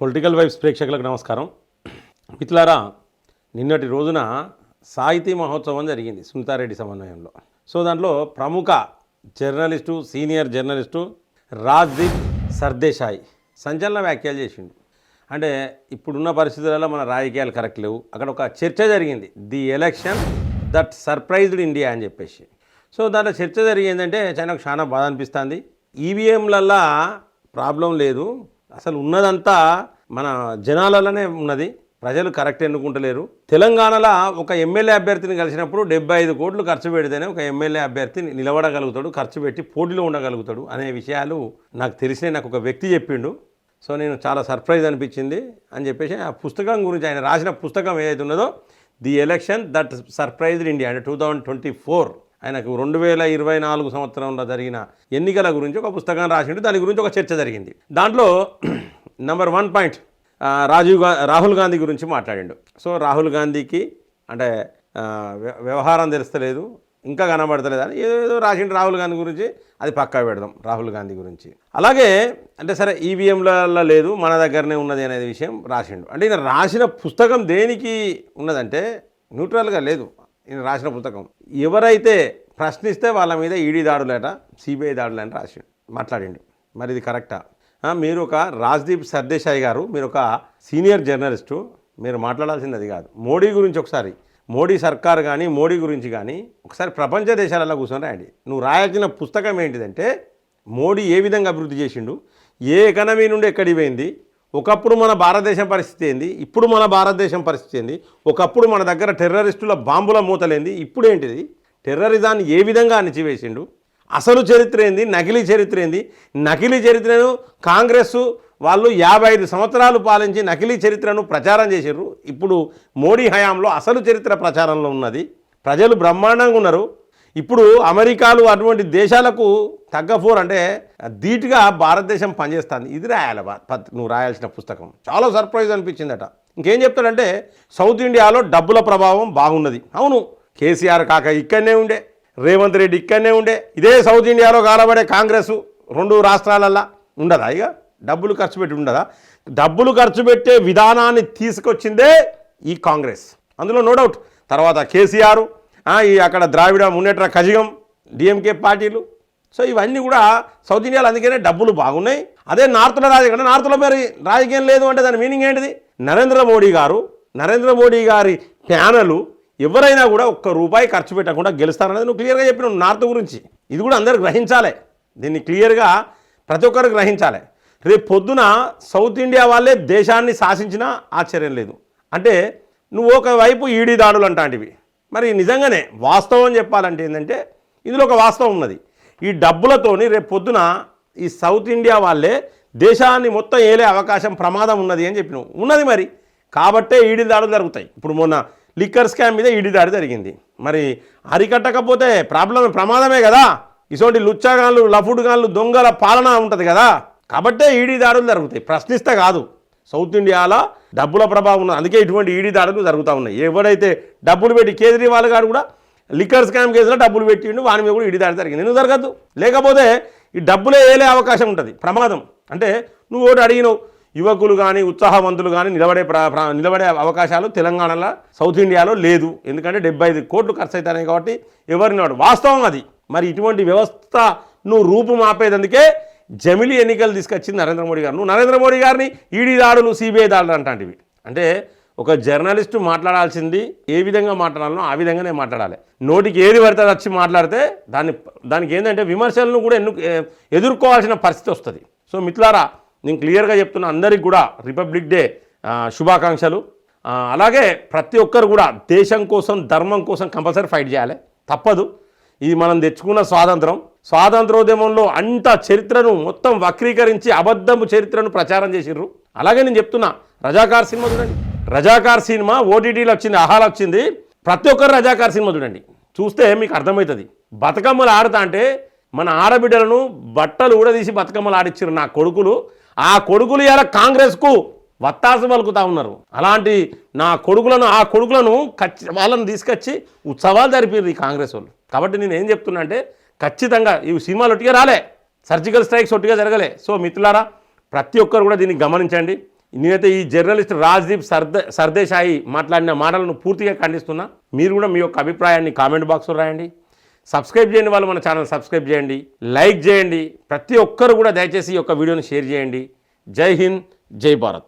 Political vibes ప్రేక్షకులకు నమస్కారం. మిత్రులారా నిన్నటి రోజున సాహితీ మహోత్సవం జరిగింది సునీతారెడ్డి సమన్వయంలో. సో దాంట్లో ప్రముఖ journalist senior journalist Rajdeep Sardesai సంచలన వ్యాఖ్యలు చేసిండు. అంటే ఇప్పుడున్న పరిస్థితులలో మన రాజకీయాలు కరెక్ట్ లేవు. అక్కడ ఒక చర్చ జరిగింది. The election that surprised India అని చెప్పేసి. సో దాంట్లో చర్చ జరిగిందంటే చైనాకు చాలా బాధ అనిపిస్తుంది. ఈవీఎంలల్లా ప్రాబ్లం లేదు. అసలు ఉన్నదంతా మన జనాలలోనే ఉన్నది. ప్రజలు కరెక్ట్ ఎన్నుకుంటలేరు. తెలంగాణలో ఒక ఎమ్మెల్యే అభ్యర్థిని కలిసినప్పుడు డెబ్బై ఐదు కోట్లు ఖర్చు పెడితేనే ఒక ఎమ్మెల్యే అభ్యర్థి నిలబడగలుగుతాడు ఖర్చు పెట్టి పోటీలో ఉండగలుగుతాడు అనే విషయాలు నాకు తెలిసిన నాకు ఒక వ్యక్తి చెప్పిండు. సో నేను చాలా సర్ప్రైజ్ అనిపించింది అని చెప్పేసి ఆ పుస్తకం గురించి ఆయన రాసిన పుస్తకం ఏదైతే ఉన్నదో the election that surprised India అంటే టూ థౌజండ్ ట్వంటీ ఫోర్. ఆయనకు రెండు వేల ఇరవై నాలుగు సంవత్సరంలో జరిగిన ఎన్నికల గురించి ఒక పుస్తకం రాసిండు. దాని గురించి ఒక చర్చ జరిగింది. దాంట్లో నెంబర్ వన్ పాయింట్ రాజీవ్గా రాహుల్ గాంధీ గురించి మాట్లాడిండు. సో రాహుల్ గాంధీకి అంటే వ్య- వ్యవహారం తెలుస్తలేదు ఇంకా కనబడతలేదు అని ఏదో ఏదో రాసిండు రాహుల్ గాంధీ గురించి. అది పక్కా పెడదాం రాహుల్ గాంధీ గురించి. అలాగే అంటే సరే ఈవీఎంలలో లేదు మన దగ్గరనే ఉన్నది అనేది విషయం రాసిండు. అంటే ఈయన రాసిన పుస్తకం దేనికి ఉన్నదంటే న్యూట్రల్గా లేదు. ఈయన రాసిన పుస్తకం. ఎవరైతే ప్రశ్నిస్తే వాళ్ళ మీద ఈడీ దాడులేట సిబిఐ దాడులేట రాసి మాట్లాడిండు. మరి ఇది కరెక్టా? మీరు ఒక రాజ్దీప్ సర్దేశాయి గారు మీరు ఒక సీనియర్ జర్నలిస్టు మీరు మాట్లాడాల్సింది అది కాదు. మోడీ గురించి ఒకసారి మోడీ సర్కార్ కానీ మోడీ గురించి కానీ ఒకసారి ప్రపంచ దేశాలలో కూర్చొని రాయండి. నువ్వు రాయాల్సిన పుస్తకం ఏంటిదంటే మోడీ ఏ విధంగా అభివృద్ధి చేసిండు ఏ ఎకనమీ నుండి ఎక్కడికి పోయింది ఒకప్పుడు మన భారతదేశం పరిస్థితి ఏంది? ఇప్పుడు మన భారతదేశం పరిస్థితి ఏంది? ఒకప్పుడు మన దగ్గర టెర్రరిస్టుల బాంబుల మూతలేంది. ఇప్పుడు ఏంటిది? టెర్రరిజాన్ని ఏ విధంగా అణిచివేసిండు? అసలు చరిత్ర ఏంది? నకిలీ చరిత్ర ఏంది? నకిలీ చరిత్రను కాంగ్రెస్ వాళ్ళు యాభై ఐదు సంవత్సరాలు పాలించి నకిలీ చరిత్రను ప్రచారం చేశారు ఇప్పుడు మోడీ హయాంలో అసలు చరిత్ర ప్రచారంలో ఉన్నది. ప్రజలు బ్రహ్మాండంగా ఉన్నారు. ఇప్పుడు అమెరికాలు అటువంటి దేశాలకు తగ్గ ఫోర్ అంటే ధీటుగా భారతదేశం పనిచేస్తుంది. ఇది రాయాలి పత్- నువ్వు రాయాల్సిన పుస్తకం. చాలా సర్ప్రైజ్ అనిపించిందట. ఇంకేం చెప్తాడంటే సౌత్ ఇండియాలో డబ్బుల ప్రభావం బాగున్నది. అవును కేసీఆర్ కాక ఇక్కడనే ఉండే రేవంత్ రెడ్డి ఇక్కడనే ఉండే ఇదే సౌత్ ఇండియాలో కాలబడే కాంగ్రెస్ రెండు రాష్ట్రాలల్లా ఉండదా? ఇక డబ్బులు ఖర్చు పెట్టి ఉండదా? డబ్బులు ఖర్చు పెట్టే విధానాన్ని తీసుకొచ్చిందే ఈ కాంగ్రెస్. అందులో నో డౌట్. తర్వాత కేసీఆర్ ఈ అక్కడ ద్రావిడ మున్నేట్ర కజిగం డిఎంకే పార్టీలు. సో ఇవన్నీ కూడా సౌత్ ఇండియాలో అందుకనే డబ్బులు బాగున్నాయి. అదే నార్త్లో రాజకీయం నార్త్లో మరి రాజకీయం లేదు అంటే దాని మీనింగ్ ఏంటిది? నరేంద్ర మోడీ గారు నరేంద్ర మోడీ గారి ప్యానలు ఎవరైనా కూడా ఒక్క రూపాయి ఖర్చు పెట్టకుండా గెలుస్తారనేది నువ్వు క్లియర్గా చెప్పినావు నార్త్ గురించి. ఇది కూడా అందరు గ్రహించాలి. దీన్ని క్లియర్గా ప్రతి ఒక్కరు గ్రహించాలి. రేపు పొద్దున సౌత్ ఇండియా వాళ్ళే దేశాన్ని శాసించినా ఆశ్చర్యం లేదు. అంటే నువ్వు ఒకవైపు ఈడీ దాడులు అంటాంటివి. మరి నిజంగానే వాస్తవం చెప్పాలంటే ఏంటంటే ఇందులో ఒక వాస్తవం ఉన్నది. ఈ డబ్బులతోని రేపు పొద్దున ఈ సౌత్ ఇండియా వాళ్ళే దేశాన్ని మొత్తం ఏలే అవకాశం ప్రమాదం ఉన్నది అని చెప్పినావు ఉన్నది మరి. కాబట్టే ఈడీ దాడులు జరుగుతాయి. ఇప్పుడు మొన్న లిక్కర్ స్కామ్ మీద ఈడీ దాడి జరిగింది. మరి అరికట్టకపోతే ప్రాబ్లం ప్రమాదమే కదా. ఇటువంటి లుచ్చాగాళ్ళు లఫుడుగాళ్ళు దొంగల పాలన ఉంటుంది కదా. కాబట్టే ఈడీ దాడులు జరుగుతాయి. ప్రశ్నిస్తే కాదు. సౌత్ ఇండియాలో డబ్బుల ప్రభావం ఉన్నది అందుకే ఇటువంటి ఈడీ దాడులు జరుగుతూ ఉన్నాయి. ఎవడైతే డబ్బులు పెట్టి కేజ్రీవాల్ గారు కూడా లిక్కర్ స్కామ్ కేసులో డబ్బులు పెట్టిండు వాని మీద కూడా ఈడీ దాడి జరిగింది. ఎందుకు జరగదు? లేకపోతే ఈ డబ్బులే వేలే అవకాశం ఉంటుంది. ప్రమాదం. అంటే నువ్వు ఒకటి అడిగినావు? యువకులు కానీ ఉత్సాహవంతులు కానీ నిలబడే ప్ర నిలబడే అవకాశాలు తెలంగాణలో సౌత్ ఇండియాలో లేదు. ఎందుకంటే డెబ్బై ఐదు కోట్లు ఖర్చు అవుతాయి కాబట్టి ఎవరిని వాడు? వాస్తవం అది. మరి ఇటువంటి వ్యవస్థ నువ్వు రూపు మాపేదందుకే జమిలి ఎన్నికలు తీసుకొచ్చింది నరేంద్ర మోడీ గారు. నువ్వు నరేంద్ర మోడీ గారిని ఈడీ దాడులు సిబిఐ దాడులు అంటాంటివి. అంటే ఒక జర్నలిస్టు మాట్లాడాల్సింది ఏ విధంగా మాట్లాడాలో ఆ విధంగానే మాట్లాడాలి. నోటికి ఏది పడితే అది వచ్చి మాట్లాడితే దాన్ని దానికి ఏంటంటే విమర్శలను కూడా ఎన్ను ఎదుర్కోవాల్సిన పరిస్థితి వస్తుంది. సో మిత్రులారా నేను క్లియర్గా చెప్తున్న అందరికి కూడా రిపబ్లిక్ డే శుభాకాంక్షలు. అలాగే ప్రతి ఒక్కరు కూడా దేశం కోసం ధర్మం కోసం కంపల్సరీ ఫైట్ చేయాలి. తప్పదు. ఇది మనం తెచ్చుకున్న స్వాతంత్రం. స్వాతంత్రోద్యమంలో అంత చరిత్రను మొత్తం వక్రీకరించి అబద్ధము చరిత్రను ప్రచారం చేసిర్రు. అలాగే నేను చెప్తున్నా రజాకార్ సినిమా చూడండి. రజాకార్ సినిమా ఓటీటీలో వచ్చింది ఆహాలు వచ్చింది. ప్రతి ఒక్కరు రజాకార్ సినిమా చూడండి. చూస్తే మీకు అర్థమవుతుంది. బతుకమ్మలు ఆడుతా అంటే మన ఆడబిడ్డలను బట్టలు ఊడదీసి బతుకమ్మలు ఆడిచ్చారు నా కొడుకులు. ఆ కొడుకులు ఇలా కాంగ్రెస్కు వత్తాసు పలుకుతా ఉన్నారు. అలాంటి నా కొడుకులను ఆ కొడుకులను ఖచ్చి వాళ్ళని తీసుకొచ్చి ఉత్సవాలు జరిపారు ఈ కాంగ్రెస్ వాళ్ళు. కాబట్టి నేను ఏం చెప్తున్నా అంటే ఖచ్చితంగా ఈ సినిమాలు ఒట్టిగా రాలే. సర్జికల్ స్ట్రైక్స్ ఒట్టిగా జరగలే. సో మిత్రులారా ప్రతి ఒక్కరు కూడా దీన్ని గమనించండి. నేనైతే ఈ జర్నలిస్ట్ రాజ్దీప్ సర్దే సర్దేశాయి మాట్లాడిన మాటలను పూర్తిగా ఖండిస్తున్నా. మీరు కూడా మీ యొక్క అభిప్రాయాన్ని కామెంట్ బాక్స్లో రాయండి. సబ్స్క్రైబ్ చేయండి వాళ్ళు మన ఛానల్ సబ్స్క్రైబ్ చేయండి. లైక్ చేయండి. ప్రతి ఒక్కరు కూడా దయచేసి ఈ యొక్క వీడియోని షేర్ చేయండి. జై హింద్ జై భారత్.